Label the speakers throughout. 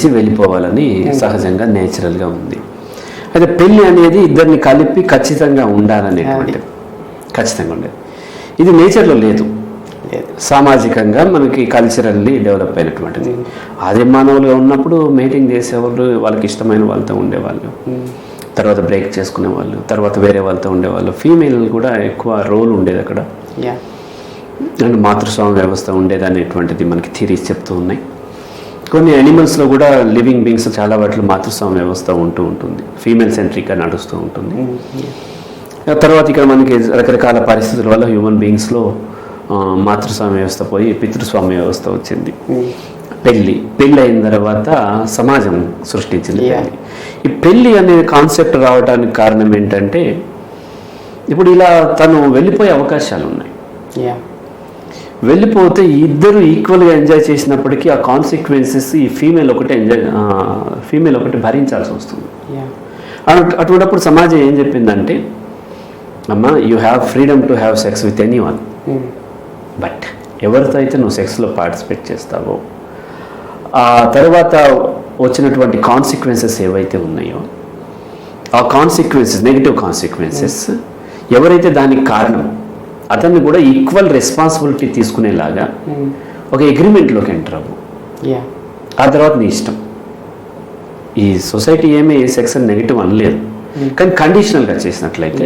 Speaker 1: నుంచి వెళ్ళిపోవాలని సహజంగా నేచురల్గా ఉంది. అయితే పెళ్ళి అనేది ఇద్దరిని కలిపి ఖచ్చితంగా ఉండాలనేటువంటిది ఖచ్చితంగా ఉండేది. ఇది నేచర్లో లేదు.
Speaker 2: లేదు.
Speaker 1: సామాజికంగా మనకి కల్చరల్లీ డెవలప్ అయినటువంటిది. ఆది మానవులుగా ఉన్నప్పుడు మీటింగ్ చేసేవాళ్ళు వాళ్ళకి ఇష్టమైన వాళ్ళతో ఉండేవాళ్ళు. తర్వాత బ్రేక్ చేసుకునేవాళ్ళు తర్వాత వేరే వాళ్ళతో ఉండేవాళ్ళు. ఫీమేల్ కూడా ఎక్కువ రోల్ ఉండేది అక్కడ.
Speaker 2: యా
Speaker 1: అండ్ మాతృస్వామ్య వ్యవస్థ ఉండేది అనేటువంటిది మనకి థీరీస్ చెప్తూ ఉన్నాయి. కొన్ని యానిమల్స్లో కూడా లివింగ్ బీయింగ్స్ చాలా వాటిలో మాతృస్వామ్య వ్యవస్థ ఉంటూ ఉంటుంది. ఫీమేల్ సెంట్రిక్గా నడుస్తూ ఉంటుంది. ఆ తర్వాత ఇక్కడ మనకి రకరకాల పరిస్థితుల వల్ల హ్యూమన్ బీయింగ్స్లో మాతృస్వామ్య వ్యవస్థ పోయి పితృస్వామ్య వ్యవస్థ వచ్చింది. పెళ్ళి పెళ్ళి అయిన తర్వాత సమాజం సృష్టించింది. పెళ్ళి ఈ పెళ్ళి అనే కాన్సెప్ట్ రావడానికి కారణం ఏంటంటే ఇప్పుడు ఇలా తను వెళ్ళిపోయే అవకాశాలు ఉన్నాయి.
Speaker 2: యా
Speaker 1: వెళ్ళిపోతే ఇద్దరు ఈక్వల్గా ఎంజాయ్ చేసినప్పటికీ ఆ కాన్సిక్వెన్సెస్ ఈ ఫీమేల్ ఒకటి ఎంజాయ్ ఫీమేల్ ఒకటి భరించాల్సి వస్తుంది. అటువంటిప్పుడు సమాజం ఏం చెప్పిందంటే అమ్మ you have freedom to have sex with anyone but ఎవరితో అయితే నువ్వు సెక్స్లో పార్టిసిపేట్ చేస్తావో ఆ తర్వాత వచ్చినటువంటి కాన్సిక్వెన్సెస్ ఏవైతే ఉన్నాయో ఆ కాన్సిక్వెన్సెస్ నెగిటివ్ కాన్సిక్వెన్సెస్ ఎవరైతే దానికి కారణం అతన్ని కూడా ఈక్వల్ రెస్పాన్సిబిలిటీ తీసుకునేలాగా ఒక అగ్రిమెంట్లోకి ఎంటర్ అవ్వు. ఆ తర్వాత నీ ఇష్టం. ఈ సొసైటీ ఏమీ సెక్స్ నెగిటివ్ అనలేదు. కానీ కండిషనల్గా చేసినట్లయితే.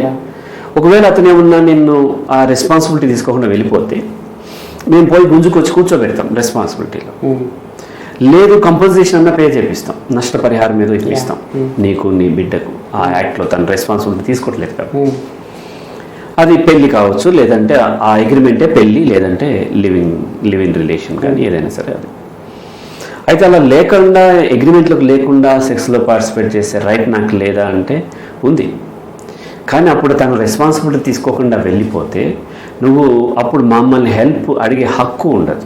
Speaker 1: ఒకవేళ అతను ఏమన్నా నిన్ను ఆ రెస్పాన్సిబిలిటీ తీసుకోకుండా వెళ్ళిపోతే మేము పోయి గుంజుకొచ్చి కూర్చోబెడతాం రెస్పాన్సిబిలిటీలో లేదు కంపల్సేషన్ అన్న పే చేపిస్తాం. నష్టపరిహారం ఏదో ఇప్పిస్తాం. నీకు నీ బిడ్డకు ఆ యాక్ట్లో తన రెస్పాన్సిబిలిటీ తీసుకోవట్లేదు కాబట్టి అది పెళ్ళి కావచ్చు లేదంటే ఆ- అగ్రిమెంటే పెళ్ళి లేదంటే లివింగ్ లివింగ్ రిలేషన్ కానీ ఏదైనా సరే అది. అయితే అలా లేకుండా అగ్రిమెంట్లకు లేకుండా సెక్స్లో పార్టిసిపేట్ చేసే రైట్ నాకు లేదా అంటే ఉంది. కానీ అప్పుడు తను రెస్పాన్సిబిలిటీ తీసుకోకుండా వెళ్ళిపోతే నువ్వు అప్పుడు మమ్మల్ని హెల్ప్ అడిగే హక్కు ఉండదు.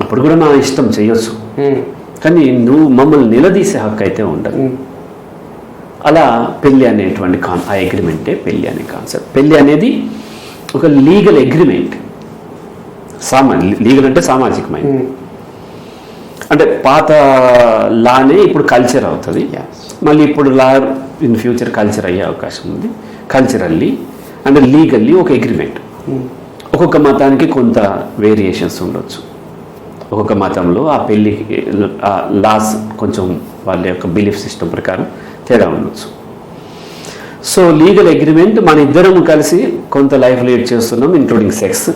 Speaker 1: అప్పుడు కూడా నా ఇష్టం చేయొచ్చు. కానీ నువ్వు మమ్మల్ని నిలదీసే హక్కు అయితే ఉండదు. అలా పెళ్ళి అనేటువంటి కాన్ ఆ అగ్రిమెంటే పెళ్ళి అనే కాన్సెప్ట్ పెళ్ళి అనేది ఒక లీగల్ అగ్రిమెంట్ సామా లీగల్ అంటే సామాజికమైన అంటే పాత లానే ఇప్పుడు కల్చర్ అవుతుంది. మళ్ళీ ఇప్పుడు లా ఇన్ ఫ్యూచర్ కల్చర్ అయ్యే అవకాశం ఉంది. కల్చరల్లీ అండ్ లీగల్లీ ఒక అగ్రిమెంట్ ఒక్కొక్క మతానికి కొంత వేరియేషన్స్ ఉండొచ్చు. ఒక్కొక్క మతంలో ఆ పెళ్ళికి ఆ లాస్ కొంచెం వాళ్ళ యొక్క బిలీఫ్ సిస్టమ్ ప్రకారం తేడా ఉండొచ్చు. సో లీగల్ అగ్రిమెంట్ మన ఇద్దరం కలిసి కొంత లైఫ్ లీడ్ చేస్తున్నాం ఇంక్లూడింగ్ సెక్స్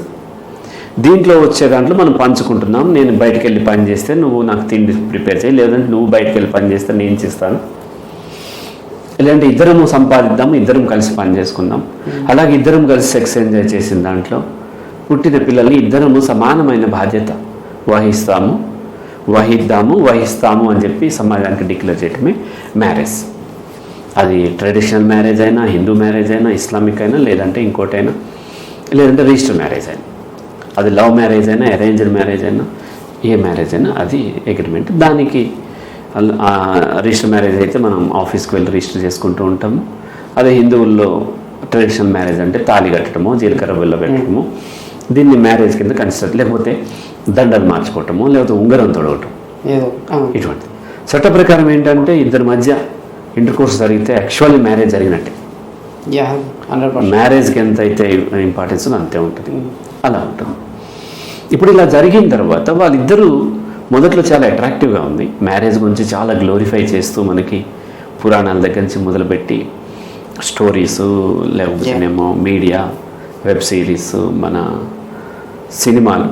Speaker 1: దీంట్లో వచ్చే దాంట్లో మనం పంచుకుంటున్నాం నేను బయటికి వెళ్ళి పని చేస్తే నువ్వు నాకు తిండి ప్రిపేర్ చేయి లేదంటే నువ్వు బయటికి వెళ్ళి పని చేస్తే నేను చేస్తాను. లేదంటే ఇద్దరము సంపాదిద్దాం ఇద్దరం కలిసి పని చేసుకుందాం. అలాగే ఇద్దరం కలిసి సెక్స్ ఎంజాయ్ చేసిన దాంట్లో పుట్టిన పిల్లల్ని ఇద్దరము సమానమైన బాధ్యత వహిస్తాము. వహిద్దాము వహిస్తాము అని చెప్పి సమాజానికి డిక్లేర్ చేయటమే మ్యారేజ్ అది ట్రెడిషనల్ మ్యారేజ్ అయినా హిందూ మ్యారేజ్ అయినా ఇస్లామిక్ అయినా లేదంటే ఇంకోటైనా లేదంటే రిజిస్టర్ మ్యారేజ్ అయినా. అది లవ్ మ్యారేజ్ అయినా అరేంజ్డ్ మ్యారేజ్ అయినా ఏ మ్యారేజ్ అయినా అది అగ్రిమెంట్ దానికి రిజిస్టర్ మ్యారేజ్ అయితే మనం ఆఫీస్కి వెళ్ళి రిజిస్టర్ చేసుకుంటూ ఉంటాము. అదే హిందువుల్లో ట్రెడిషనల్ మ్యారేజ్ అంటే తాళి కట్టడము జీలకర్ర బిల్ల పెట్టడము దీన్ని మ్యారేజ్ కింద కన్సిడర్ లేకపోతే దండలు మార్చుకోవటము లేకపోతే ఉంగరం తొడగటం.
Speaker 2: ఏదో
Speaker 1: ఇటువంటి చట్ట ప్రకారం ఏంటంటే ఇద్దరి మధ్య ఇంటర్ కోర్స్ జరిగితే యాక్చువల్లీ మ్యారేజ్ జరిగినట్టే. మ్యారేజ్కి ఎంత అయితే ఇంపార్టెన్స్ అంతే ఉంటుంది. అలా ఉంటుంది. ఇప్పుడు ఇలా జరిగిన తర్వాత వాళ్ళిద్దరూ మొదట్లో చాలా అట్రాక్టివ్గా ఉంది. మ్యారేజ్ గురించి చాలా గ్లోరిఫై చేస్తూ మనకి పురాణాల దగ్గర నుంచి మొదలుపెట్టి స్టోరీస్ లేకపోతేనేమో మీడియా వెబ్ సిరీస్ మన సినిమాలు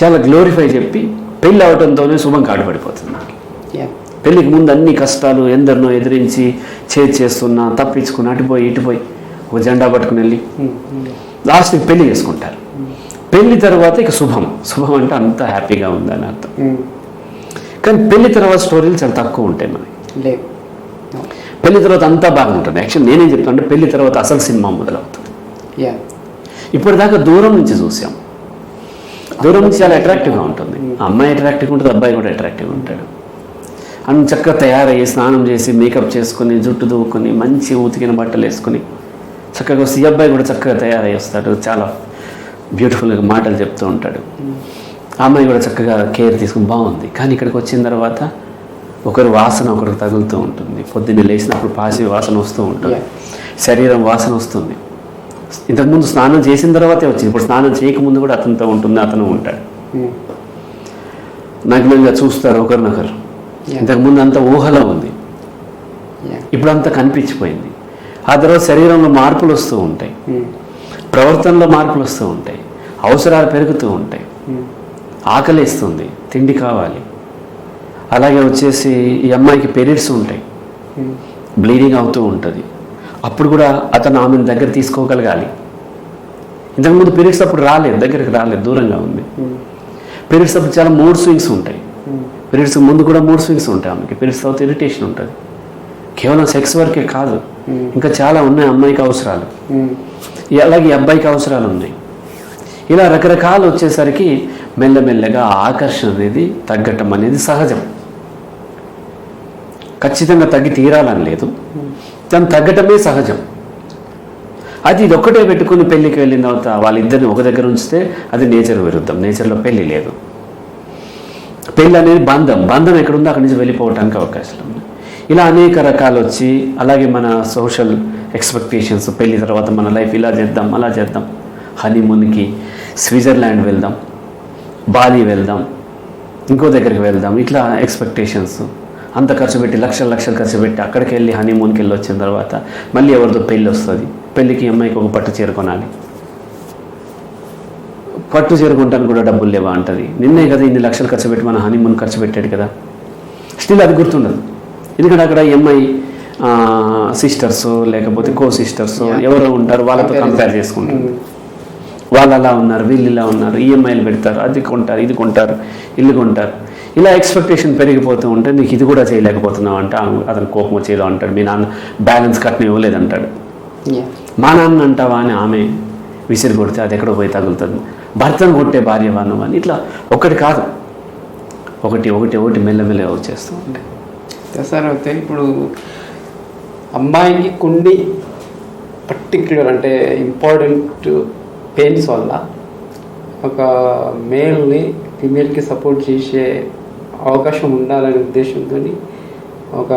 Speaker 1: చాలా గ్లోరిఫై చెప్పి పెళ్ళి అవడంతోనే శుభం కాడు పడిపోతుంది మనకి.
Speaker 2: యా
Speaker 1: పెళ్ళికి ముందు అన్ని కష్టాలు ఎందరినో ఎదిరించి చేతి చేస్తున్నా తప్పించుకుని అటుపోయి ఇటుపోయి ఒక జెండా పట్టుకుని వెళ్ళి. లాస్ట్కి పెళ్ళి చేసుకుంటారు. పెళ్ళి తర్వాత ఇక శుభం. శుభం అంటే అంత హ్యాపీగా ఉందని అర్థం. కానీ పెళ్ళి తర్వాత స్టోరీలు చాలా తక్కువ ఉంటాయి మనకి. పెళ్ళి తర్వాత అంతా బాగుంటుంది. యాక్చువల్ నేనేం చెప్తాను అంటే పెళ్ళి తర్వాత అసలు సినిమా మొదలవుతుంది.
Speaker 2: యా.
Speaker 1: ఇప్పటిదాకా దూరం నుంచి చూసాం. దూరం నుంచి చాలా అట్రాక్టివ్గా ఉంటుంది. అమ్మాయి అట్రాక్టివ్గా ఉంటుంది అబ్బాయి కూడా అట్రాక్టివ్గా ఉంటాడు. అని చక్కగా తయారయ్యి స్నానం చేసి మేకప్ చేసుకుని జుట్టు దూకుని మంచి ఉతికిన బట్టలు వేసుకుని చక్కగా సి అబ్బాయి కూడా చక్కగా తయారయ్యి వస్తాడు. చాలా బ్యూటిఫుల్గా మాటలు చెప్తూ ఉంటాడు. అమ్మాయి కూడా చక్కగా కేర్ తీసుకుని బాగుంది. కానీ ఇక్కడికి వచ్చిన తర్వాత ఒకరి వాసన ఒకరికి తగులుతూ ఉంటుంది. పొద్దున్నే లేచినప్పుడు పాసి వాసన వస్తూ ఉంటుంది. శరీరం వాసన వస్తుంది. ఇంతకుముందు స్నానం చేసిన తర్వాతే వచ్చింది. ఇప్పుడు స్నానం చేయకముందు కూడా అతనితో ఉంటుంది అతను ఉంటాడు.
Speaker 2: Mm.
Speaker 1: నగ్నంగా చూస్తారు ఒకరినొకరు. ఇంతకుముందు అంత ఊహలో ఉంది. ఇప్పుడు అంతా కనిపించిపోయింది. ఆ తర్వాత శరీరంలో మార్పులు వస్తూ ఉంటాయి.
Speaker 2: Mm.
Speaker 1: ప్రవర్తనలో మార్పులు వస్తూ ఉంటాయి. అవసరాలు పెరుగుతూ ఉంటాయి.
Speaker 2: Mm.
Speaker 1: ఆకలిస్తుంది. తిండి కావాలి. అలాగే వచ్చేసి ఈ అమ్మాయికి పీరియడ్స్ ఉంటాయి.
Speaker 2: Mm.
Speaker 1: బ్లీడింగ్ అవుతూ ఉంటుంది. అప్పుడు కూడా అతను ఆమెను దగ్గర తీసుకోగలగాలి. ఇంతకుముందు పీరియడ్స్ అప్పుడు రాలేదు. దగ్గరికి రాలేదు. దూరంగా ఉంది. పీరియడ్స్ అప్పుడు చాలా మూడ్ స్వింగ్స్ ఉంటాయి.
Speaker 2: Mm.
Speaker 1: పీరియడ్స్ ముందు కూడా మూడ్ స్వింగ్స్ ఉంటాయి ఆమెకి. పీరియడ్స్ తర్వాత ఇరిటేషన్ ఉంటుంది. కేవలం సెక్స్ వరకే కాదు.
Speaker 2: Mm.
Speaker 1: ఇంకా చాలా ఉన్నాయి అమ్మాయికి అవసరాలు.
Speaker 2: Mm.
Speaker 1: ఈ- అలాగే అబ్బాయికి అవసరాలు ఉన్నాయి. ఇలా రకరకాలు వచ్చేసరికి మెల్లమెల్లగా ఆకర్షణ అనేది తగ్గటం అనేది సహజం. ఖచ్చితంగా తగ్గి తీరాలని లేదు. దాన్ని తగ్గటమే సహజం. అది ఇది ఒక్కటే పెట్టుకుని పెళ్ళికి వెళ్ళిన తర్వాత వాళ్ళిద్దరిని ఒక దగ్గర ఉంచితే అది నేచర్ విరుద్ధం. నేచర్లో పెళ్ళి లేదు. పెళ్ళి అనేది బంధం. బంధం ఎక్కడుందో అక్కడి నుంచి వెళ్ళిపోవడానికి అవకాశం ఉంది. ఇలా అనేక రకాలు వచ్చి అలాగే మన సోషల్ ఎక్స్పెక్టేషన్స్ పెళ్ళి తర్వాత మన లైఫ్ ఇలా చేద్దాం అలా చేద్దాం. హనీమూన్కి స్విట్జర్లాండ్ వెళ్దాం బాలి వెళ్దాం ఇంకో దగ్గరికి వెళ్దాం. ఇట్లా ఎక్స్పెక్టేషన్స్. అంత ఖర్చు పెట్టి లక్షల లక్షలు ఖర్చు పెట్టి అక్కడికి వెళ్ళి హనీమూన్కి వెళ్ళి వచ్చిన తర్వాత మళ్ళీ ఎవరితో పెళ్ళి వస్తుంది పెళ్ళికి అమ్మాయికి ఒక పట్టు చేరుకొనాలి పట్టు చీర కొనడానికి కూడా డబ్బులు లేవా అంటది నిన్నే కదా ఇన్ని లక్షలు ఖర్చు పెట్టి మన హనీమూన్ ఖర్చు పెట్టాడు కదా స్టిల్ అది గుర్తుండదు ఎందుకంటే అక్కడ అమ్మాయి సిస్టర్స్ లేకపోతే కో సిస్టర్స్. ఎవరో ఉంటారు వాళ్ళతో. కంపేర్ చేసుకుంటారు. వాళ్ళు అలా ఉన్నారు వీళ్ళు ఇలా ఉన్నారు ఈఎంఐలు పెడతారు అది కొంటారు ఇది కొంటారు ఇల్లు కొంటారు ఇలా ఎక్స్పెక్టేషన్ పెరిగిపోతూ ఉంటే నీకు ఇది కూడా చేయలేకపోతున్నావు అంటే అతను కోపం వచ్చేదో అంటాడు మీ నాన్న బ్యాలెన్స్ కట్టిన ఇవ్వలేదు అంటాడు
Speaker 2: Yeah.
Speaker 1: మా నాన్న అంటావా అని ఆమె విసిరి కొడితే అది ఎక్కడో పోయి తగులుతుంది. భర్తను కొట్టే భార్య వాను అని ఇట్లా ఒకటి కాదు. ఒకటి ఒకటి ఒకటి మెల్లమెల్లగా వచ్చేస్తూ ఉంటాయి.
Speaker 2: సార్ అయితే ఇప్పుడు అమ్మాయికి కొన్ని పర్టిక్యులర్ అంటే ఇంపార్టెంట్ పెయిన్స్ వల్ల ఒక మేల్ని ఫిమేల్కి సపోర్ట్ చేసే అవకాశం ఉండాలనే ఉద్దేశంతో ఒక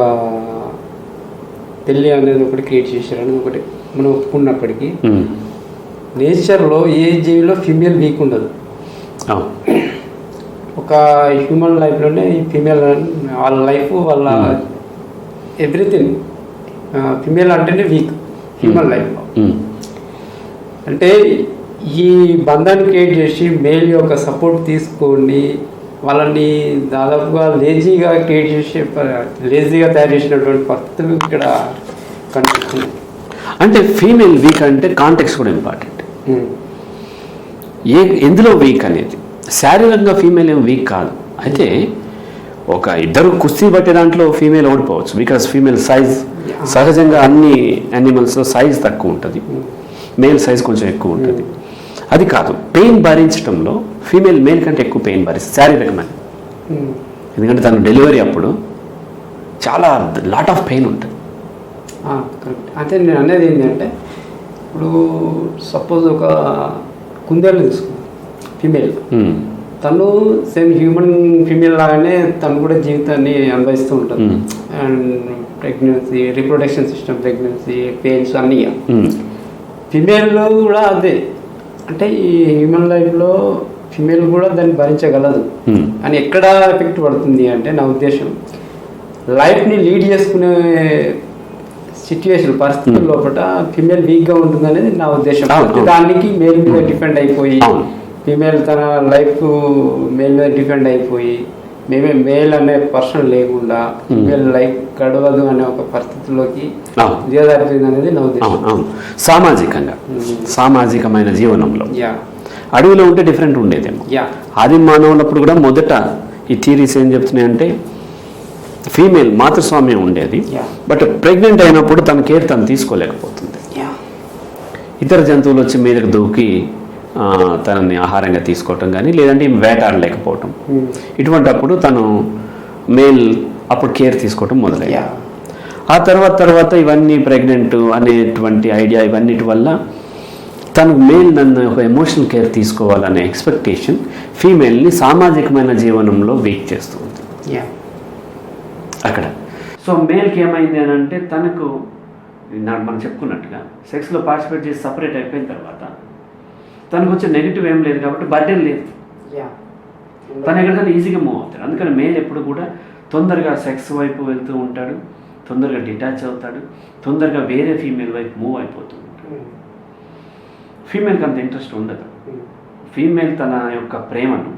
Speaker 2: పెళ్ళి అనేది ఒకటి క్రియేట్ చేశారని ఒకటి మనం ఒప్పుకున్నప్పటికీ
Speaker 1: ఉమ్.
Speaker 2: నేచర్లో ఏ జీవిలో ఫీమేల్ వీక్ ఉండదు. ఒక హ్యూమన్ లైఫ్లోనే ఈ ఫీమేల్ వాళ్ళ లైఫ్ వాళ్ళ ఎవ్రీథింగ్ ఫీమేల్ అంటేనే వీక్ హ్యూమన్ లైఫ్లో
Speaker 1: ఉమ్.
Speaker 2: అంటే ఈ బంధాన్ని క్రియేట్ చేసి మేల్ యొక్క సపోర్ట్ తీసుకొని వాళ్ళని దాదాపుగా లేజీగా క్రియేట్ చేసే లేజీగా తయారు చేసినటువంటి పరిస్థితులు ఇక్కడ కనిపిస్తున్నాయి.
Speaker 1: అంటే ఫీమేల్ వీక్ అంటే కాంటెక్స్ కూడా ఇంపార్టెంట్. ఏ ఎందులో వీక్ అనేది? శారీరకంగా ఫీమేల్ ఏం వీక్ కాదు. అయితే ఒక ఇద్దరు కుస్తీ పట్టే దాంట్లో ఫీమేల్ ఓడిపోవచ్చు. బికాస్ ఫీమేల్ సైజ్ సహజంగా అన్ని యానిమల్స్లో సైజ్ తక్కువ ఉంటుంది. మేల్ సైజ్ కొంచెం ఎక్కువ ఉంటుంది. అది కాదు. పెయిన్ భరించడంలో ఫీమేల్ మేల్ కంటే ఎక్కువ పెయిన్ భరిస్తుంది. శారీరకమైన. ఎందుకంటే తను డెలివరీ అప్పుడు చాలా లాట్ ఆఫ్ పెయిన్ ఉంటుంది.
Speaker 2: కరెక్ట్ అంటే నేను అనేది ఏంటంటే ఇప్పుడు సపోజ్ ఒక కుందేలు తీసుకున్నాను ఫీమేల్
Speaker 1: ఉమ్,
Speaker 2: తను సేమ్ హ్యూమన్ ఫీమేల్ లాగానే తను కూడా జీవితాన్ని అనుభవిస్తూ ఉంటుంది.
Speaker 1: Hmm.
Speaker 2: And pregnancy reproduction system pregnancy pains అన్నీ.
Speaker 1: ఉమ్,
Speaker 2: ఫిమేల్లో కూడా అదే. అంటే ఈ హ్యూమన్ లైఫ్లో ఫిమేల్ కూడా దాన్ని భరించగలదు.
Speaker 1: ఉమ్,
Speaker 2: అని ఎక్కడ ఎఫెక్ట్ పడుతుంది అంటే నా ఉద్దేశం లైఫ్ని లీడ్ చేసుకునే సిచ్యువేషన్ పరిస్థితుల
Speaker 1: Hmm.
Speaker 2: లోపల ఫిమేల్ వీక్గా ఉంటుంది అనేది నా ఉద్దేశం. దానికి మేల్ మీద డిపెండ్ అయిపోయి. ఫిమేల్ తన లైఫ్ మేల్ మీద డిపెండ్ అయిపోయి మేమే మేల్ అనే పర్సన్ లేకుండా ఫిమేల్ లైఫ్ గడవదు అనే ఒక పరిస్థితిలోకి
Speaker 1: అవును.
Speaker 2: దిగజారిపోయింది అనేది నా ఉద్దేశం.
Speaker 1: సామాజికంగా సామాజికమైన జీవనంలో
Speaker 2: యా.
Speaker 1: అడవిలో ఉంటే డిఫరెంట్ ఉండేదేమో.
Speaker 2: యా.
Speaker 1: ఆది మానవులప్పుడు కూడా మొదట ఈ థీరీస్ ఏం చెప్తున్నాయంటే ఫీమేల్ మాతృస్వామ్యం ఉండేది. బట్ ప్రెగ్నెంట్ అయినప్పుడు తన కేర్ తను తీసుకోలేకపోతుంది.
Speaker 2: యా
Speaker 1: ఇతర జంతువులు వచ్చి మీదకి దూకి తనని ఆహారంగా తీసుకోవటం కానీ లేదంటే వేటాడలేకపోవటం. ఇటువంటి అప్పుడు తను మేల్ అప్పుడు కేర్ తీసుకోవటం మొదలయ్యింది
Speaker 2: యా
Speaker 1: ఆ తర్వాత తర్వాత ఇవన్నీ ప్రెగ్నెంట్ అనేటువంటి ఐడియా ఇవన్నిటి వల్ల తను మేల్ నన్ను ఒక ఎమోషనల్ కేర్ తీసుకోవాలనే ఎక్స్పెక్టేషన్ ఫీమేల్ని సామాజికమైన జీవనంలో వీక్ చేస్తుంది.
Speaker 2: యా
Speaker 1: అక్కడ. సో మేల్కి ఏమైంది అని అంటే తనకు మనం చెప్పుకున్నట్టుగా సెక్స్లో పార్టిసిపేట్ చేసి సపరేట్ అయిపోయిన తర్వాత తనకు వచ్చే నెగిటివ్ ఏం లేదు కాబట్టి బర్డెన్ లేదు.
Speaker 2: యా.
Speaker 1: తను ఎక్కడికైనా ఈజీగా మూవ్ అవుతాడు. అందుకని మేల్ ఎప్పుడు కూడా తొందరగా సెక్స్ వైపు వెళ్తూ ఉంటాడు తొందరగా డిటాచ్ అవుతాడు తొందరగా వేరే ఫీమేల్ వైపు మూవ్ అయిపోతూ ఉంటాడు. ఫీమేల్కి అంత ఇంట్రెస్ట్ ఉండదు. ఫీమేల్ తన యొక్క ప్రేమను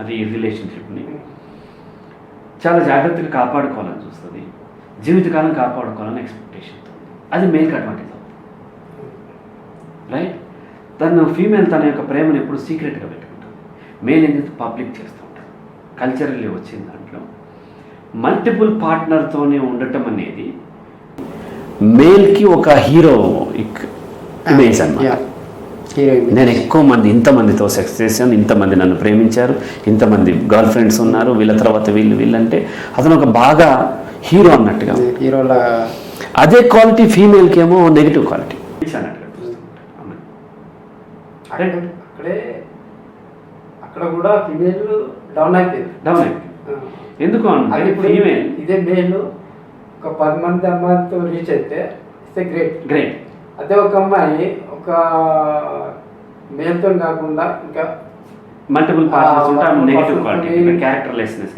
Speaker 1: అది ఈ రిలేషన్షిప్ని చాలా జాగ్రత్తగా కాపాడుకోవాలని చూస్తుంది. జీవితకాలం కాపాడుకోవాలని ఎక్స్పెక్టేషన్తో అది మేల్కి అడ్వాంటేజ్ అవుతుంది. రైట్ తను ఫీమేల్ తన యొక్క ప్రేమను ఎప్పుడు సీక్రెట్గా పెట్టుకుంటుంది. మేల్ ఏం చేస్తే? పబ్లిక్ చేస్తూ ఉంటాడు. కల్చరల్లీ వచ్చిన దాంట్లో. మల్టిపుల్ పార్ట్నర్తోనే ఉండటం అనేది మేల్కి ఒక హీరో ఇమేజ్ అన్నమాట.
Speaker 2: యా హీరోయిన్
Speaker 1: నేను ఎక్కువ మంది ఇంతమందితో సెక్స్ చేశాను ఇంతమంది నన్ను ప్రేమించారు ఇంతమంది గర్ల్ ఫ్రెండ్స్ ఉన్నారు వీళ్ళ తర్వాత వీళ్ళు వీళ్ళంటే అతను ఒక బాగా హీరో అన్నట్టుగా
Speaker 2: హీరోల
Speaker 1: అదే క్వాలిటీ ఫీమేల్కి ఏమో నెగిటివ్ క్వాలిటీ
Speaker 2: అక్కడే కూడా ఫిమేల్ డౌన్ అయిపోయింది.
Speaker 1: డౌన్ అయిపోయింది. ఎందుకు అంటే ఫీమేల్
Speaker 2: ఇదే మేల్ ఒక పది మంది అమ్మాయిలతో రీచ్ అయితే ఇట్స్ గ్రేట్
Speaker 1: గ్రేట్
Speaker 2: అదే ఒక అమ్మాయి ఒక మేల్తో కాకుండా ఇంకా
Speaker 1: multiple negative quality characterlessness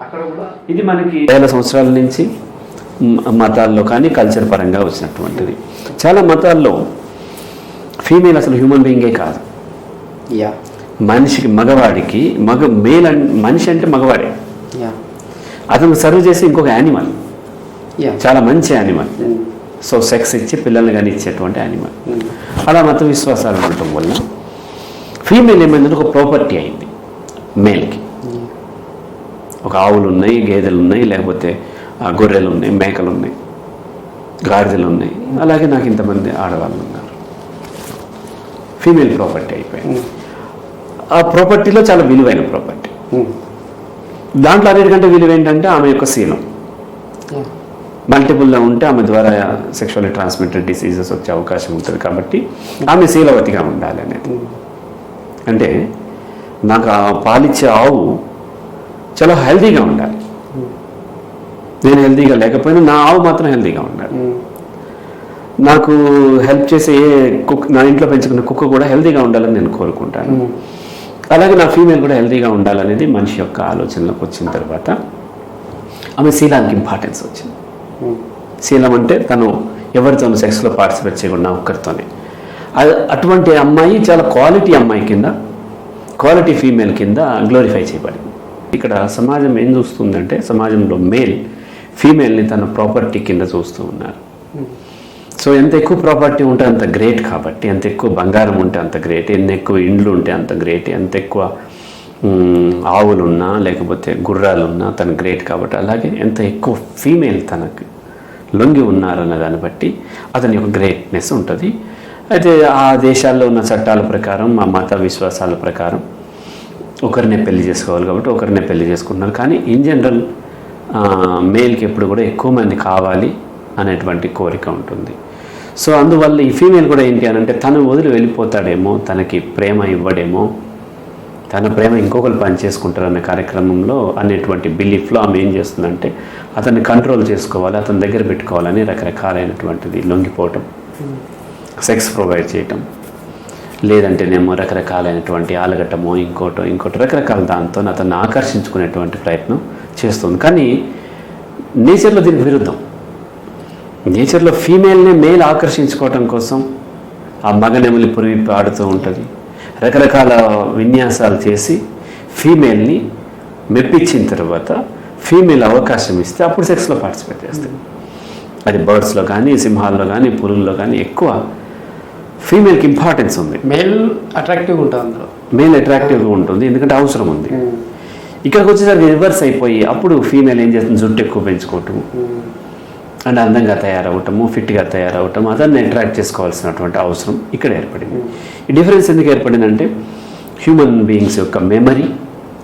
Speaker 2: అక్కడ కూడా
Speaker 1: ఇది మనకి వేల సంవత్సరాల నుంచి మతాల్లో కానీ కల్చర్ పరంగా వచ్చినటువంటిది. చాలా మతాల్లో ఫీమేల్ అసలు హ్యూమన్ బీయింగే కాదు.
Speaker 2: యా.
Speaker 1: మనిషికి మగవాడికి మగ మేల్ మనిషి అంటే మగవాడే.
Speaker 2: యా.
Speaker 1: అతను సర్వ్ చేసి ఇంకొక యానిమల్
Speaker 2: యా.
Speaker 1: చాలా మంచి యానిమల్ సో సెక్స్ ఇచ్చి పిల్లల్ని కానీ ఇచ్చేటువంటి యానిమల్ అలా మత విశ్వాసాలు ఉండటం వల్ల ఫీమేల్ ఏమైందంటే ఒక ప్రాపర్టీ అయింది మేల్కి ఒక ఆవులు ఉన్నాయి గేదెలు ఉన్నాయి లేకపోతే ఆ, గొర్రెలు ఉన్నాయి మేకలు ఉన్నాయి గాడిదలు ఉన్నాయి అలాగే నాకు ఇంతమంది ఆడవాళ్ళు ఉన్నారు. ఫీమేల్ ప్రాపర్టీ అయిపోయింది. ఆ ప్రాపర్టీలో చాలా విలువైన ప్రాపర్టీ దాంట్లో అన్నిటికంటే విలువ ఏంటంటే ఆమె యొక్క శీలం. మల్టిపుల్లో ఉంటే ఆమె ద్వారా సెక్షువల్లీ ట్రాన్స్మిటెడ్ డిసీజెస్ వచ్చే అవకాశం ఉంటుంది కాబట్టి ఆమె శీలవతిగా ఉండాలి అనేది. అంటే నాకు ఆ పాలిచ్చే ఆవు చాలా హెల్తీగా ఉండాలి. నేను హెల్తీగా లేకపోయినా నా ఆవు మాత్రం హెల్తీగా ఉండాలి. నాకు హెల్ప్ చేసే ఏ కుక్ నా ఇంట్లో పెంచుకున్న కుక్క కూడా హెల్తీగా ఉండాలని నేను కోరుకుంటాను. అలాగే నా ఫీమేల్ కూడా హెల్తీగా ఉండాలనేది మనిషి యొక్క ఆలోచనలోకి వచ్చిన తర్వాత ఆమె శీలానికి ఇంపార్టెన్స్ వచ్చింది. శీలం అంటే తను ఎవరితోనూ సెక్స్లో పార్టిసిపేట్ చేయకుండా ఒక్కరితోనే. అది అటువంటి అమ్మాయి చాలా క్వాలిటీ అమ్మాయి కింద క్వాలిటీ ఫీమేల్ కింద గ్లోరిఫై చేయబడింది. ఇక్కడ సమాజం ఏం చూస్తుందంటే సమాజంలో మేల్ ఫీమేల్ని తన ప్రాపర్టీ కింద చూస్తూ ఉన్నారు. సో ఎంత ఎక్కువ ప్రాపర్టీ ఉంటే అంత గ్రేట్ కాబట్టి ఎంత ఎక్కువ బంగారం ఉంటే అంత గ్రేట్ ఎంత ఎక్కువ ఇండ్లు ఉంటే అంత గ్రేట్ ఎంత ఎక్కువ ఆవులున్నా లేకపోతే గుర్రాలున్నా తను గ్రేట్ కాబట్టి అలాగే ఎంత ఎక్కువ ఫీమేల్ తనకి లొంగి ఉన్నారన్న దాన్ని బట్టి అతని యొక్క గ్రేట్నెస్ ఉంటుంది. అయితే ఆ దేశాల్లో ఉన్న చట్టాల ప్రకారం ఆ మత విశ్వాసాల ప్రకారం ఒకరినే పెళ్ళి చేసుకోవాలి కాబట్టి ఒకరినే పెళ్ళి చేసుకుంటున్నారు. కానీ ఇన్ జనరల్ మేల్కి ఎప్పుడు కూడా ఎక్కువ మంది కావాలి అనేటువంటి కోరిక ఉంటుంది. సో అందువల్ల ఈ ఫీమేల్ కూడా ఏంటి అని అంటే తను వదిలి వెళ్ళిపోతాడేమో తనకి ప్రేమ ఇవ్వడేమో తన ప్రేమ ఇంకొకరు పని చేసుకుంటారన్న కార్యక్రమంలో అనేటువంటి బిలీఫ్లో ఆమె ఏం చేస్తుందంటే అతన్ని కంట్రోల్ చేసుకోవాలి అతని దగ్గర పెట్టుకోవాలని రకరకాలైనటువంటిది లొంగిపోవటం సెక్స్ ప్రొవైడ్ చేయటం లేదంటేనేమో రకరకాలైనటువంటి ఆలగటమో ఇంకోటో ఇంకోటి రకరకాల దాంతో అతన్ని ఆకర్షించుకునేటువంటి ప్రయత్నం చేస్తుంది. కానీ నేచర్లో దీనికి విరుద్ధం. నేచర్లో ఫీమేల్ని మేల్ ఆకర్షించుకోవటం కోసం ఆ మగనెమలి పురివి ఆడుతూ ఉంటుంది. రకరకాల విన్యాసాలు చేసి ఫీమేల్ని మెప్పించిన తర్వాత ఫీమేల్ అవకాశం ఇస్తే అప్పుడు సెక్స్లో పార్టిసిపేట్ చేస్తుంది అది బర్డ్స్లో కానీ సింహాల్లో కానీ పులుల్లో కానీ ఎక్కువ ఫీమేల్కి ఇంపార్టెన్స్ ఉంది.
Speaker 2: మేల్ అట్రాక్టివ్ ఉంటుంది అందులో.
Speaker 1: మేల్ అట్రాక్టివ్గా ఉంటుంది ఎందుకంటే అవసరం ఉంది. ఇక్కడికి వచ్చేసరికి రివర్స్ అయిపోయి అప్పుడు ఫీమేల్ ఏం చేస్తుంది? జుట్టు ఎక్కువ పెంచుకోవటం. అండ్ అందంగా తయారవటము ఫిట్గా తయారవటం అతన్ని అట్రాక్ట్ చేసుకోవాల్సినటువంటి అవసరం ఇక్కడ ఏర్పడింది. ఈ డిఫరెన్స్ ఎందుకు ఏర్పడిందంటే హ్యూమన్ బీయింగ్స్ యొక్క మెమరీ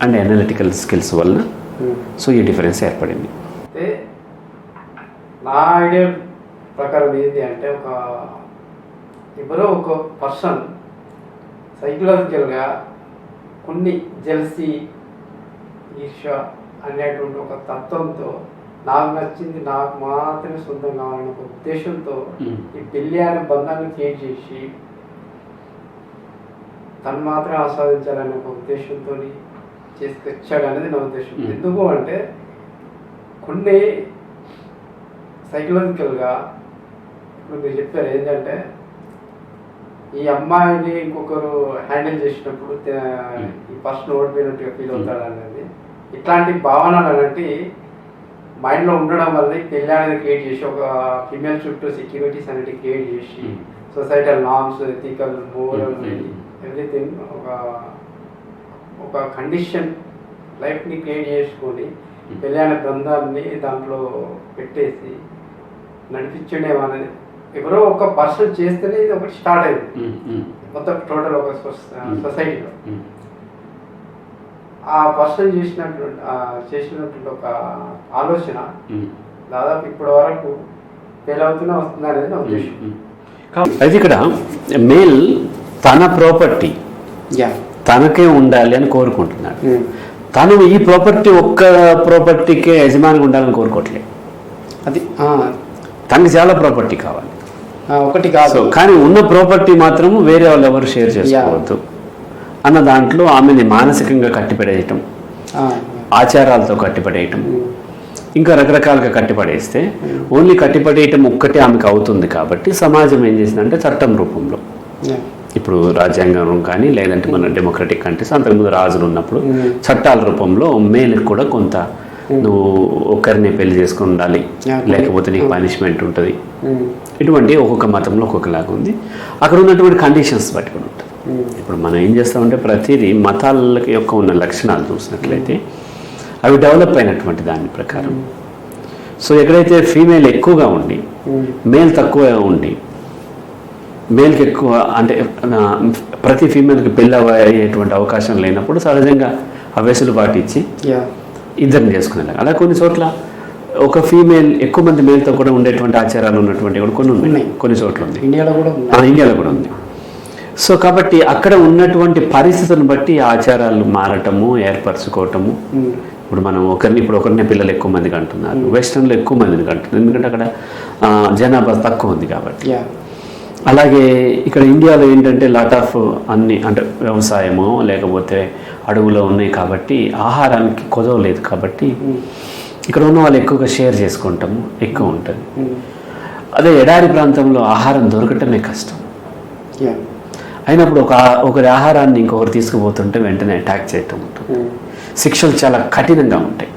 Speaker 1: అండ్ అనలిటికల్ స్కిల్స్ వలన సో ఈ డిఫరెన్స్ ఏర్పడింది.
Speaker 2: అయితే నా ఐడియా ప్రకారం ఏంటి అంటే ఒక ఎవరో ఒక పర్సన్ సైకలాజికల్గా కొన్ని జెల్సీ ఈర్ష అనేటువంటి ఒక తత్వంతో నాకు నచ్చింది నాకు మాత్రమే సొంతం కావాలనే ఒక ఉద్దేశంతో. ఈ పెళ్ళి అనే బంధాన్ని క్రియేట్ చేసి తను మాత్రమే ఆస్వాదించాలనే ఒక ఉద్దేశంతో చేసుకొచ్చాడు అనేది నా ఉద్దేశం. ఎందుకు అంటే కొన్ని సైకలాజికల్గా ఇప్పుడు మీరు చెప్పారు ఏంటంటే ఈ అమ్మాయిని ఇంకొకరు హ్యాండిల్ చేసినప్పుడు. ఈ పర్సన్ ఓడిపోయినట్టుగా ఫీల్ అవుతాడు అనేది ఇట్లాంటి భావనలు అనేవి మైండ్లో ఉండడం వల్ల పెళ్ళి అనేది క్రియేట్ చేసి ఒక ఫిమేల్ చుట్టూ సెక్యూరిటీస్ అనేది క్రియేట్ చేసి. Societal norms ethical moral. Everything ఒక ఒక కండిషన్ లైఫ్ని క్రియేట్ చేసుకొని. పెళ్ళి అనే బృందాన్ని దాంట్లో పెట్టేసి నడిపించడం అనేది ఎవరో ఒక పర్సన్ చేస్తేనే ఇది ఒకటి స్టార్ట్ అయింది మొత్తం టోటల్ ఒక. సొసైటీలో. ఆ పర్సన్ చేసినటువంటి ఆ చేసినటువంటి ఒక ఆలోచన. దాదాపు ఇప్పటి వరకు ఫెయిల్ అవుతూనే వస్తుంది అనేది నా ఉద్దేశం.
Speaker 1: అయితే ఇక్కడ మేల్ తన ప్రాపర్టీ
Speaker 2: యా.
Speaker 1: తనకే ఉండాలి అని కోరుకుంటున్నాడు. తను ఈ ప్రాపర్టీ ఒక్క ప్రాపర్టీకే యజమానిగా ఉండాలని కోరుకోవట్లేదు
Speaker 2: అది ఆ,
Speaker 1: తనకి చాలా ప్రాపర్టీ కావాలి.
Speaker 2: ఆ, ఒకటి
Speaker 1: సో
Speaker 2: కాదు
Speaker 1: కానీ ఉన్న ప్రాపర్టీ మాత్రము వేరే వాళ్ళు ఎవరు షేర్ చేసుకోవద్దు. అన్న దాంట్లో ఆమెని మానసికంగా కట్టిపడేయటం ఆచారాలతో కట్టిపడేయటం ఇంకా రకరకాలుగా కట్టిపడేస్తే ఓన్లీ కట్టిపడేయటం ఒక్కటే ఆమెకు అవుతుంది కాబట్టి సమాజం ఏం చేసిందంటే చట్టం రూపంలో. ఇప్పుడు రాజ్యాంగం కానీ లేదంటే మన డెమోక్రటిక్ కంట్రీస్ అంతకుముందు రాజులు ఉన్నప్పుడు. చట్టాల రూపంలో మేలుకి కూడా కొంత నువ్వు ఒకరిని పెళ్ళి చేసుకుని ఉండాలి. లేకపోతే నీకు. పనిష్మెంట్ ఉంటుంది. ఇటువంటి ఒక్కొక్క మతంలో ఒక్కొక్కలాగా ఉంది. అక్కడ ఉన్నటువంటి కండిషన్స్ బట్టి కూడా. ఇప్పుడు మనం ఏం చేస్తామంటే ప్రతిదీ మతాలకి యొక్క ఉన్న లక్షణాలు చూసినట్లయితే అవి డెవలప్ అయినటువంటి దాని ప్రకారం. సో ఎక్కడైతే ఫీమేల్ ఎక్కువగా ఉండి మేల్ తక్కువ ఉండి మేల్కి ఎక్కువ అంటే ప్రతి ఫీమేల్కి పెళ్ళి అయ్యేటువంటి అవకాశం లేనప్పుడు సహజంగా ఆ వెసులుబాటు ఇచ్చి
Speaker 2: యా,
Speaker 1: ఇద్దరిని చేసుకునేలాగా. అలా కొన్ని చోట్ల ఒక ఫీమేల్ ఎక్కువ మంది మేల్తో కూడా ఉండేటువంటి ఆచారాలు ఉన్నటువంటి కూడా కొన్ని ఉన్నాయి. కొన్ని చోట్ల ఉంది
Speaker 2: ఇండియాలో కూడా ఉన్నాయి.
Speaker 1: ఇండియాలో కూడా ఉంది. సో కాబట్టి అక్కడ ఉన్నటువంటి పరిస్థితులను బట్టి ఆచారాలు మారటము ఏర్పరచుకోవటము. ఇప్పుడు మనం ఒకరిని ఇప్పుడు ఒకరినే పిల్లలు ఎక్కువ మందికి అంటున్నారు. వెస్ట్రన్లో ఎక్కువ మందిని అంటున్నారు. ఎందుకంటే అక్కడ జనాభా తక్కువ ఉంది కాబట్టి. అలాగే ఇక్కడ ఇండియాలో ఏంటంటే లాట్ ఆఫ్ అన్ని అంటే వ్యవసాయము లేకపోతే అడవులో ఉన్నాయి కాబట్టి ఆహారానికి కొదవ లేదు కాబట్టి ఇక్కడ ఉన్న వాళ్ళు ఎక్కువగా షేర్ చేసుకుంటాము ఎక్కువ ఉంటుంది. అదే ఎడారి ప్రాంతంలో ఆహారం దొరకటమే కష్టం.
Speaker 2: యా,
Speaker 1: అయినప్పుడు ఒక ఒకరి ఆహారాన్ని ఇంకొకరు తీసుకుపోతుంటే వెంటనే అటాక్ చేయటం ఉంటుంది శిక్షలు చాలా కఠినంగా ఉంటాయి.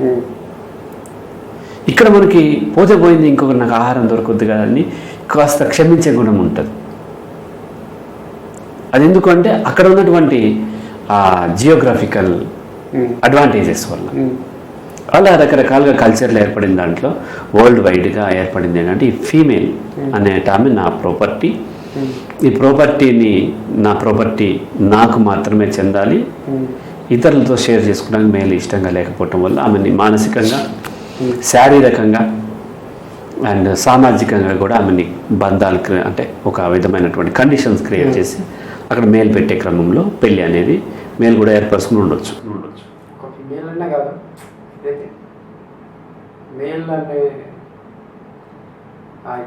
Speaker 1: ఇక్కడ మనకి పోతే పోయింది ఇంకొకరు నాకు ఆహారం దొరకద్దు కదా అని కాస్త క్షమించే గుణం ఉంటుంది. అది ఎందుకంటే అక్కడ ఉన్నటువంటి జియోగ్రఫికల్ అడ్వాంటేజెస్ వల్ల. అలా రకరకాలుగా కల్చర్లు ఏర్పడిన దాంట్లో వరల్డ్ వైడ్గా ఏర్పడింది ఏంటంటే ఈ ఫీమేల్ అనే ఆమె నా ప్రాపర్టీ ఈ ప్రాపర్టీని నా ప్రాపర్టీ నాకు మాత్రమే చెందాలి. ఇతరులతో షేర్ చేసుకోవడానికి మేలు ఇష్టంగా లేకపోవటం వల్ల ఆమెని మానసికంగా శారీరకంగా అండ్ సామాజికంగా కూడా ఆమెని బంధాలు అంటే ఒక విధమైనటువంటి కండిషన్స్ క్రియేట్ చేసి అక్కడ మేలు పెట్టే క్రమంలో పెళ్ళి అనేది మేలు కూడా ఏర్పరచుకుని ఉండొచ్చు. ఉండొచ్చు
Speaker 2: మేల్ అనే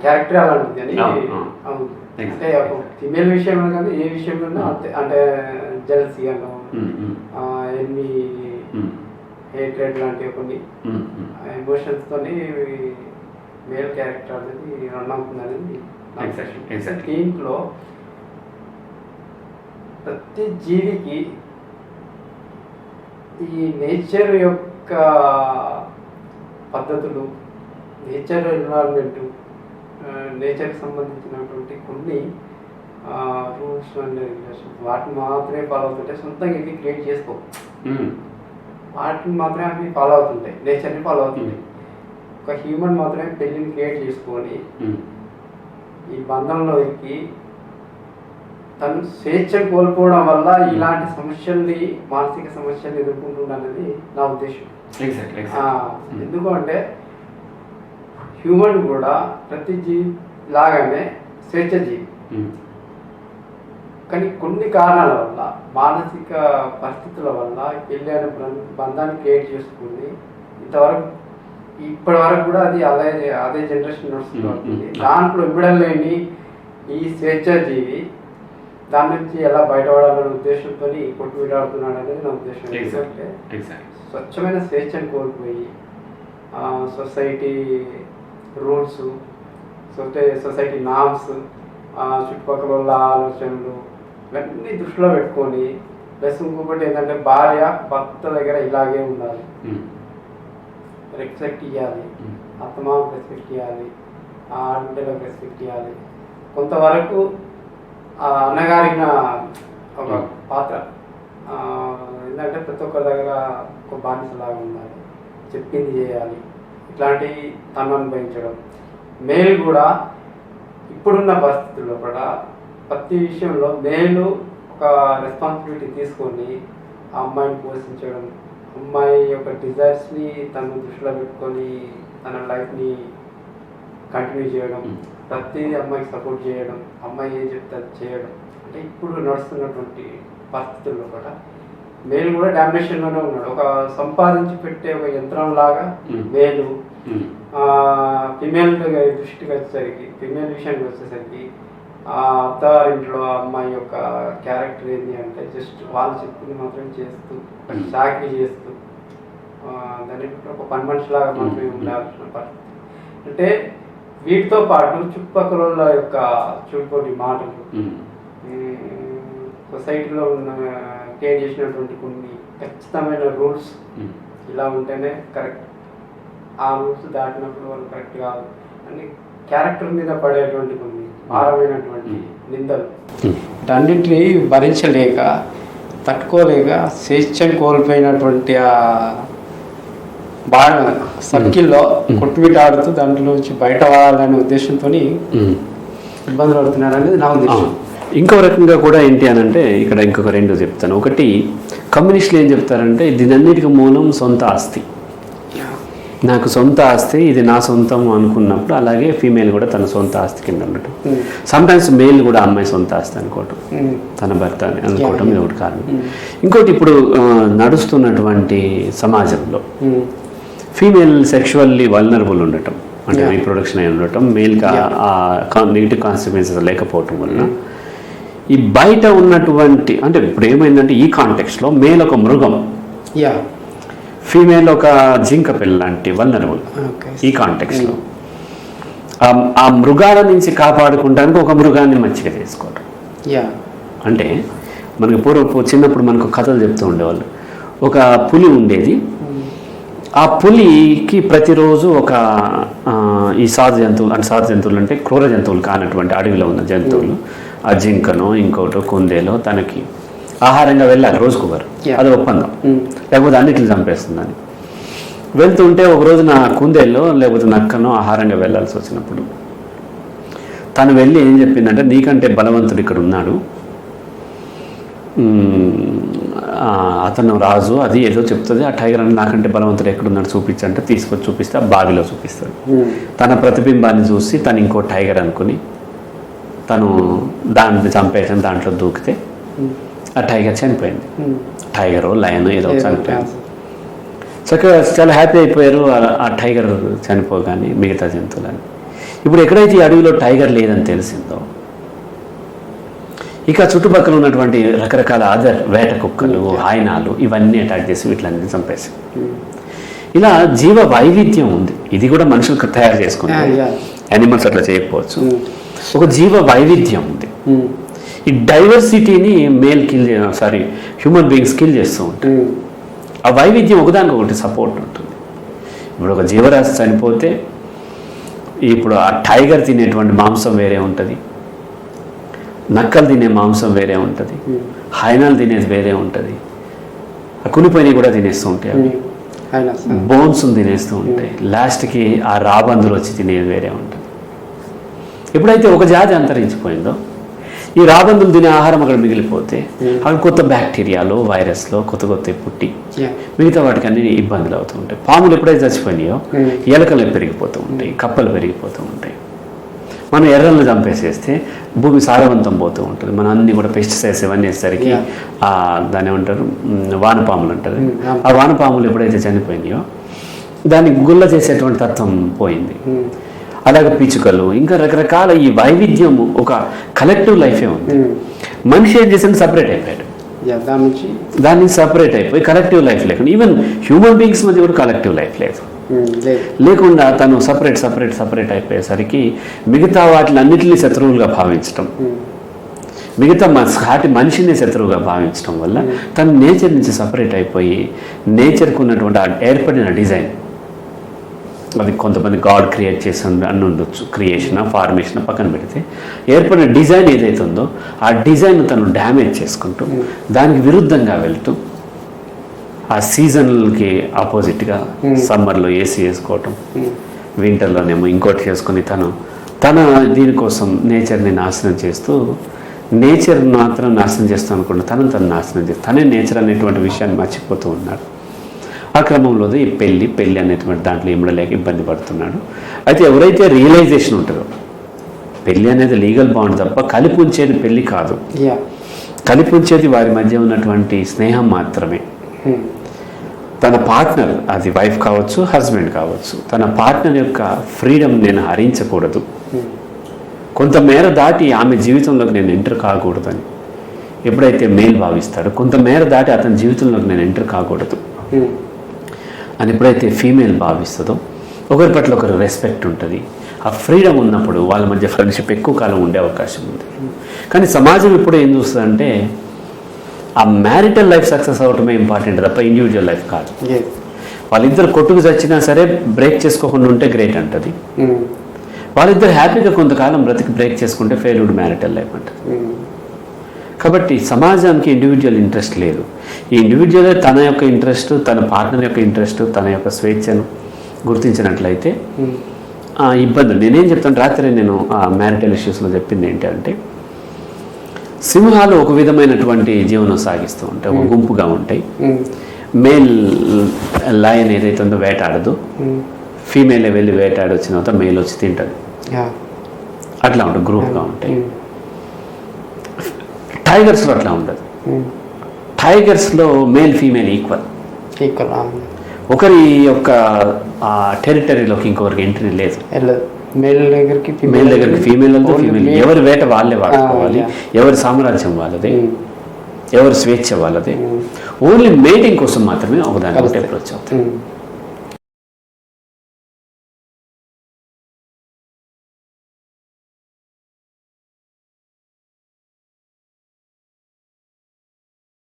Speaker 2: క్యారెక్టర్ అలాంటిది అని అంటే ఫిమేల్ విషయంలో కాదు ఏ విషయంలో అంతే అంటే జెల్సీ అను
Speaker 1: ఉమ్, ఉమ్,
Speaker 2: ఎన్ని హేట్రెడ్ లాంటివి కొన్ని. ఎమోషన్స్తోని మేల్ క్యారెక్టర్ అనేది రన్ అవుతుంది అనేది. దీంట్లో ప్రతి జీవికి ఈ నేచర్ యొక్క పద్ధతులు నేచర్ ఎన్విరాన్మెంట్ నేచర్కి సంబంధించినటువంటి కొన్ని రూల్స్ అండ్ రెగ్యులేషన్స్ వాటిని మాత్రమే ఫాలో అవుతుంటాయి సొంతంగా ఇవి క్రియేట్ చేసుకో
Speaker 1: ఉమ్,
Speaker 2: వాటిని మాత్రమే అవి ఫాలో అవుతుంటాయి. నేచర్ని ఫాలో అవుతుంటాయి ఒక హ్యూమన్ మాత్రమే పెళ్ళిని క్రియేట్ చేసుకొని
Speaker 1: ఉమ్.
Speaker 2: ఈ బంధంలోకి తను స్వేచ్ఛను కోల్పోవడం వల్ల ఇలాంటి సమస్యల్ని మానసిక సమస్యల్ని ఎదుర్కొంటున్నానని నా ఉద్దేశం. ఎందుకు అంటే హ్యూమన్ కూడా ప్రతి జీవి లాగానే స్వేచ్ఛ జీవి
Speaker 1: ఉమ్,
Speaker 2: కానీ కొన్ని కారణాల వల్ల మానసిక పరిస్థితుల వల్ల పెళ్ళి అనే బంధాన్ని క్రియేట్ చేసుకుంది ఇంతవరకు ఇప్పటి వరకు కూడా అది అదే అదే జనరేషన్ నడుస్తుంది. దాంట్లో ఇవ్వడం లేని ఈ స్వేచ్ఛాజీవి దాని నుంచి ఎలా బయటపడాలనే ఉద్దేశంతో కొట్టుమిటాడుతున్నాడు అనేది నా ఉద్దేశం. ఎందుకంటే స్వచ్ఛమైన స్వేచ్ఛను కోల్పోయి సొసైటీ రూల్స్ సొసై సొసైటీ నామ్స్ చుట్టుపక్కల వాళ్ళ ఆలోచనలు ఇవన్నీ దృష్టిలో పెట్టుకొని ప్లస్ ఇంకొకటి ఏంటంటే భార్య భర్త దగ్గర ఇలాగే ఉండాలి. రెస్పెక్ట్ ఇవ్వాలి అత్తమామకు రెస్పెక్ట్ ఇవ్వాలి ఆడబిడ్డలకు రెస్పెక్ట్ ఇవ్వాలి కొంతవరకు ఆ అన్నగారిన ఒక. పాత్ర ఏంటంటే ప్రతి ఒక్కరి దగ్గర ఒక బానిసలాగా ఉండాలి. చెప్పింది చేయాలి. ఇట్లాంటి తను అనుభవించడం. మేల్ కూడా ఇప్పుడున్న పరిస్థితుల్లో కూడా ప్రతి విషయంలో మేలు ఒక రెస్పాన్సిబిలిటీ తీసుకొని ఆ అమ్మాయిని పోషించడం అమ్మాయి యొక్క డిజైర్స్ని తను దృష్టిలో పెట్టుకొని తన లైఫ్ని కంటిన్యూ చేయడం. ప్రతి అమ్మాయికి సపోర్ట్ చేయడం అమ్మాయి ఏం చెప్తే అది చేయడం అంటే ఇప్పుడు నడుస్తున్నటువంటి పరిస్థితుల్లో కూడా మేలు కూడా డామినేషన్లోనే ఉన్నాడు ఒక సంపాదించి పెట్టే ఒక యంత్రం లాగా. మేలు ఫిమేల్ దృష్టికి వచ్చేసరికి ఫిమేల్ విషయానికి వచ్చేసరికి ఆ అత్తారింట్లో అమ్మాయి యొక్క క్యారెక్టర్ ఏంటి అంటే జస్ట్ వాళ్ళు చెప్పింది మాత్రం చేస్తూ. చాకరీ చేస్తూ ఆ, దాన్ని ఒక పని మనిషిలాగా మాత్రమే. ఉండాల్సిన పరిస్థితి అంటే వీటితో పాటు చుట్టుపక్కల యొక్క చుట్టుకోటి మాటలు సొసైటీలో ఉన్న క్రియేట్ చేసినటువంటి కొన్ని ఖచ్చితమైన రూల్స్ ఇలా ఉంటేనే కరెక్ట్ ఆ రూల్స్ దాటినప్పుడు వాళ్ళు కరెక్ట్ కాదు. అని క్యారెక్టర్ మీద పడేటువంటి కొన్ని భారమైనటువంటి నిందలు. వీటన్నింటినీ భరించలేక తట్టుకోలేక స్వేచ్ఛను కోల్పోయినటువంటి ఆ బాగా సర్కిల్లో కొట్టుమిటాడుతూ దాంట్లో నుంచి బయట పడాలనే ఉద్దేశంతో ఇబ్బందులు పడుతున్నారు అనేది నా ఉద్దేశం.
Speaker 1: ఇంకో రకంగా కూడా ఏంటి అని అంటే ఇక్కడ ఇంకొక రెండు చెప్తాను. ఒకటి కమ్యూనిస్టులు ఏం చెప్తారంటే దీనన్నిటికీ మూలం సొంత ఆస్తి. నాకు సొంత ఆస్తి ఇది నా సొంతం అనుకున్నప్పుడు అలాగే ఫీమేల్ కూడా తన సొంత ఆస్తి కింద ఉండటం. సమ్టైమ్స్ మేల్ కూడా అమ్మాయి సొంత ఆస్తి అనుకోవటం.
Speaker 2: ఉమ్,
Speaker 1: తన భర్త అని అనుకోవటం ఇది. ఒకటి కారణం.
Speaker 2: ఉమ్,
Speaker 1: ఇంకోటి ఇప్పుడు నడుస్తున్నటువంటి సమాజంలో ఫీమేల్ సెక్షువల్లీ వల్నరబుల్ ఉండటం. అంటే. రీప్రొడక్షన్ అయి ఉండటం. ఆ నెగిటివ్ కాన్సిక్వెన్సెస్ లేకపోవటం వలన ఈ బయట ఉన్నటువంటి అంటే ఇప్పుడు ఏమైందంటే ఈ కాంటెక్స్లో మేల్ ఒక మృగం.
Speaker 2: యా
Speaker 1: ఫీమేల్ ఒక జింక పిల్ల లాంటి వల్నరబుల్ ఈ కాంటెక్స్లో ఆ మృగాల నుంచి కాపాడుకుంటానికి ఒక మృగాన్ని మంచిగా చేసుకోవటం.
Speaker 2: యా
Speaker 1: అంటే మనకి పూర్వపు చిన్నప్పుడు మనకు కథలు చెప్తూ ఉండేవాళ్ళు. ఒక పులి ఉండేది. ఆ పులికి ప్రతిరోజు ఒక ఈ సాధు జంతువులు అంటే సాధు జంతువులు అంటే క్రూర జంతువులు కానటువంటి అడవిలో ఉన్న జంతువులు. ఆ జింకనో ఇంకోటో కుందేలో తనకి ఆహారంగా వెళ్ళాలి రోజుకొకరు
Speaker 2: Yeah.
Speaker 1: అది ఒప్పందం.
Speaker 2: ఉమ్,
Speaker 1: లేకపోతే అన్నిటిని చంపేస్తుందని. వెళ్తుంటే ఒక రోజు నా కుందేలో లేకపోతే నక్కనో ఆహారంగా వెళ్ళాల్సి వచ్చినప్పుడు తను వెళ్ళి ఏం చెప్పిందంటే నీకంటే బలవంతుడు ఇక్కడ ఉన్నాడు. అతను రాజు అది ఏదో చెప్తుంది. ఆ టైగర్ అని నాకంటే బలవంతుడు ఎక్కడున్నాడు చూపించంటే తీసుకొచ్చి చూపిస్తే ఆ బావిలో చూపిస్తాడు.
Speaker 2: ఉమ్,
Speaker 1: తన ప్రతిబింబాన్ని చూసి తను ఇంకో టైగర్ అనుకుని తను దాన్ని చంపేసిన దాంట్లో దూకితే.
Speaker 2: ఉమ్,
Speaker 1: ఆ టైగర్ చనిపోయింది. టైగర్ లయన్ ఏదో చనిపోయింది. చక్కగా చాలా హ్యాపీ అయిపోయారు. ఆ- టైగర్ చనిపోగానే మిగతా జంతువులని ఇప్పుడు ఎక్కడైతే ఈ అడవిలో టైగర్ లేదని తెలిసిందో ఇక చుట్టుపక్కల ఉన్నటువంటి రకరకాల అదర్ వేట కుక్కలు హాయనాలు ఇవన్నీ అటాక్ చేసి వీటిలన్నీ చంపేసి ఇలా జీవ వైవిధ్యం ఉంది. ఇది కూడా మనుషులకు తయారు చేసుకుంటారు యానిమల్స్ అట్లా చేయకపోవచ్చు. ఒక జీవ వైవిధ్యం ఉంది. ఈ డైవర్సిటీని male kill sorry human beings kill చేస్తూ ఉంటాయి ఆ వైవిధ్యం ఒకదానికి ఒకటి సపోర్ట్ ఉంటుంది. ఇప్పుడు ఒక జీవరాశి చనిపోతే ఇప్పుడు ఆ టైగర్ తినేటువంటి మాంసం వేరే ఉంటుంది. నక్కలు తినే మాంసం వేరే ఉంటుంది. హైనాలు తినేది వేరే ఉంటుంది. ఆ కులిపోయినవి కూడా తినేస్తూ ఉంటాయి అవి. బోన్స్ తినేస్తూ ఉంటాయి. లాస్ట్కి ఆ రాబందులు వచ్చి తినేది వేరే ఉంటుంది. ఎప్పుడైతే ఒక జాతి అంతరించిపోయిందో ఈ రాబందులు తినే ఆహారం అక్కడ మిగిలిపోతే
Speaker 2: Hmm.
Speaker 1: అక్కడ కొత్త బ్యాక్టీరియాలు వైరస్లో కొత్త కొత్త పుట్టి. మిగతా వాటికి అన్ని ఇబ్బందులు అవుతూ ఉంటాయి పాములు ఎప్పుడైతే చచ్చిపోయినాయో
Speaker 2: Hmm.
Speaker 1: ఎలకలు పెరిగిపోతూ ఉంటాయి కప్పలు పెరిగిపోతూ ఉంటాయి మనం ఎర్రలను చంపేసేస్తే భూమి సారవంతం పోతూ ఉంటుంది మనం అన్ని కూడా పెస్టిసైడ్స్ ఇవన్నీ వేసేసరికి దాని ఏమంటారు వానపాములు అంటారు
Speaker 2: Mm, yeah.
Speaker 1: ఆ వానపాములు ఎప్పుడైతే చనిపోయినాయో దాన్ని గుల్ల చేసేటువంటి తత్వం పోయింది
Speaker 2: ఉమ్,
Speaker 1: అలాగే పిచ్చుకలు ఇంకా రకరకాల ఈ వైవిధ్యం ఒక కలెక్టివ్ లైఫే ఉంది.
Speaker 2: ఉమ్.
Speaker 1: మనిషి ఏం చేసింది సపరేట్ అయిపోయాడు.
Speaker 2: దాని నుంచి
Speaker 1: సపరేట్ అయిపోయి కలెక్టివ్ లైఫ్ లేకుండా ఈవెన్ హ్యూమన్ బీయింగ్స్ మధ్య కూడా కలెక్టివ్ లైఫ్ లేదు.
Speaker 2: ఉమ్, లేదు.
Speaker 1: లేకుండా తను సపరేట్ సపరేట్ సపరేట్ అయిపోయేసరికి మిగతా వాటిలన్నిటిని శత్రువులుగా భావించడం
Speaker 2: ఉమ్,
Speaker 1: మిగతా మన సాటి మనిషిని శత్రువుగా భావించడం వల్ల తను నేచర్ నుంచి సపరేట్ అయిపోయి నేచర్కు ఉన్నటువంటి ఏర్పడిన డిజైన్ అది కొంతమంది గాడ్ క్రియేట్ చేసి అని ఉండొచ్చు. క్రియేషన్ ఫార్మేషన్ పక్కన పెడితే. ఏర్పడిన డిజైన్ ఏదైతే ఉందో ఆ డిజైన్ తను డ్యామేజ్ చేసుకుంటూ దానికి విరుద్ధంగా వెళ్తూ ఆ సీజన్కి ఆపోజిట్గా సమ్మర్లో ఏసీ వేసుకోవటం వింటర్లోనేమో ఇంకోటి చేసుకుని తను తన దీనికోసం నేచర్ని నాశనం చేస్తూ నేచర్ మాత్రం నాశనం చేస్తాను అనుకుంటా తనను తను నాశనం చేస్తాను తనే నేచర్ అనేటువంటి విషయాన్ని మర్చిపోతూ ఉన్నాడు. ఆ క్రమంలో ఈ పెళ్ళి పెళ్ళి అనేటువంటి దాంట్లో ఇమ్మడలేక ఇబ్బంది పడుతున్నాడు. అయితే ఎవరైతే రియలైజేషన్ ఉంటుందో పెళ్ళి అనేది లీగల్ బాండ్ తప్ప కలిపి ఉంచేది పెళ్ళి కాదు. కలిపి ఉంచేది వారి మధ్య ఉన్నటువంటి స్నేహం మాత్రమే. తన పార్ట్నర్ అది వైఫ్ కావచ్చు హస్బెండ్ కావచ్చు తన పార్ట్నర్ యొక్క ఫ్రీడమ్ నేను హరించకూడదు.
Speaker 2: ఉమ్,
Speaker 1: కొంత మేర దాటి ఆమె జీవితంలోకి నేను ఎంటర్ కాకూడదని ఎప్పుడైతే మేల్ భావిస్తాడో కొంత మేర దాటి అతని జీవితంలోకి నేను ఎంటర్ కాకూడదు. అని ఎప్పుడైతే ఫీమేల్ భావిస్తుందో ఒకరి పట్ల ఒకరు రెస్పెక్ట్ ఉంటుంది. ఆ ఫ్రీడమ్ ఉన్నప్పుడు వాళ్ళ మధ్య ఫ్రెండ్షిప్ ఎక్కువ కాలం ఉండే అవకాశం ఉంది. కానీ సమాజం ఇప్పుడు ఏం చూస్తుందంటే ఆ మ్యారిటల్ లైఫ్ సక్సెస్ అవటమే ఇంపార్టెంట్ తప్ప ఇండివిజువల్ లైఫ్ కాదు. వాళ్ళిద్దరు కొట్టుకు చచ్చినా సరే బ్రేక్ చేసుకోకుండా ఉంటే గ్రేట్ అంటది.
Speaker 2: ఉమ్,
Speaker 1: వాళ్ళిద్దరు హ్యాపీగా కొంతకాలం బ్రతికి బ్రేక్ చేసుకుంటే ఫెయిల్డ్ మ్యారిటల్ లైఫ్ అంటది.
Speaker 2: ఉమ్,
Speaker 1: కాబట్టి సమాజానికి ఇండివిజువల్ ఇంట్రెస్ట్ లేదు. ఈ ఇండివిజువల్ తన యొక్క ఇంట్రెస్ట్ తన పార్ట్నర్ యొక్క ఇంట్రెస్ట్ తన యొక్క స్వేచ్ఛను గుర్తించినట్లయితే ఆ ఇబ్బందులు. నేనేం చెప్తాను రాత్రి నేను ఆ మ్యారిటల్ ఇష్యూస్లో చెప్పింది ఏంటి అంటే సింహాలు ఒక విధమైనటువంటి జీవనం సాగిస్తూ ఉంటాయి ఒక గుంపుగా ఉంటాయి.
Speaker 2: ఉమ్,
Speaker 1: మేల్ లయన్ ఏదైతే ఉందో వేటాడదు. ఫీమేల్ వెళ్ళి వేటాడి వచ్చిన తర్వాత మేల్ వచ్చి తింటుంది అట్లా ఉంటుంది గ్రూప్గా ఉంటాయి. టైగర్స్లో అట్లా ఉండదు. టైగర్స్లో మేల్ ఫీమేల్ ఈక్వల్.
Speaker 2: ఈక్వల్
Speaker 1: ఒకరి యొక్క టెరిటరీలోకి ఇంకొకరికి ఎంట్రీ లేదు.
Speaker 2: మేల్ దగ్గరికి
Speaker 1: మేల్ దగ్గరికి ఫీమేల్ ఫీమేల్. ఎవరి వేట వాళ్ళే వాడుకోవాలి. ఎవరి సామ్రాజ్యం వాళ్ళదే. ఎవరి స్వేచ్ఛ వాళ్ళదే. ఓన్లీ మేటింగ్ కోసం మాత్రమే ఒకదాని. అప్రోచ్ అవుతాయి
Speaker 2: ఉమ్,